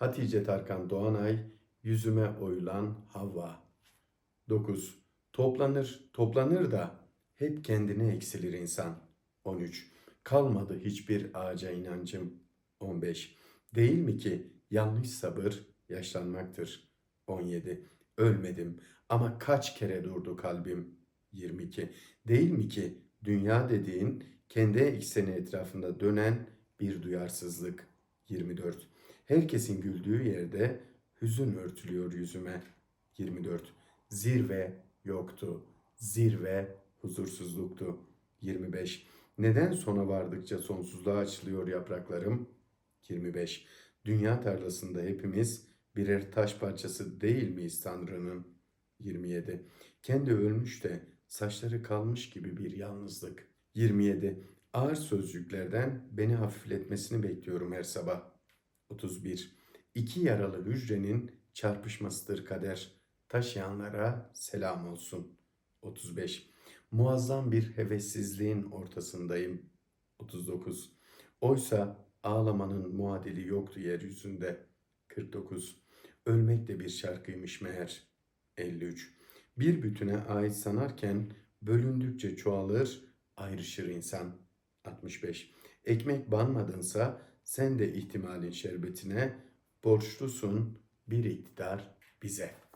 Hatice Tarkan Doğanay, yüzüme oyulan Havva. 9. Toplanır, toplanır da hep kendine eksilir insan. 13. Kalmadı hiçbir ağaca inancım. 15. Değil mi ki yanlış sabır yaşlanmaktır. 17. Ölmedim ama kaç kere durdu kalbim. 22. Değil mi ki dünya dediğin kendi ekseni etrafında dönen bir duyarsızlık. 24. Herkesin güldüğü yerde hüzün örtülüyor yüzüme. 24. Zirve yoktu. Zirve huzursuzluktu. 25. Neden sona vardıkça sonsuzluğa açılıyor yapraklarım? 25. Dünya tarlasında hepimiz birer taş parçası değil miyiz Tanrı'nın? 27. Kendi ölmüş de saçları kalmış gibi bir yalnızlık. 27. Ağır sözcüklerden beni hafifletmesini bekliyorum her sabah. 31. İki yaralı hücrenin çarpışmasıdır kader. Taşıyanlara selam olsun. 35. Muazzam bir hevessizliğin ortasındayım. 39. Oysa ağlamanın muadili yoktu yeryüzünde. 49. Ölmek de bir şarkıymış meğer. 53. Bir bütüne ait sanarken bölündükçe çoğalır, ayrışır insan. 65. Ekmek banmadınsa sen de ihtimalin şerbetine borçlusun bir iktidar bize.''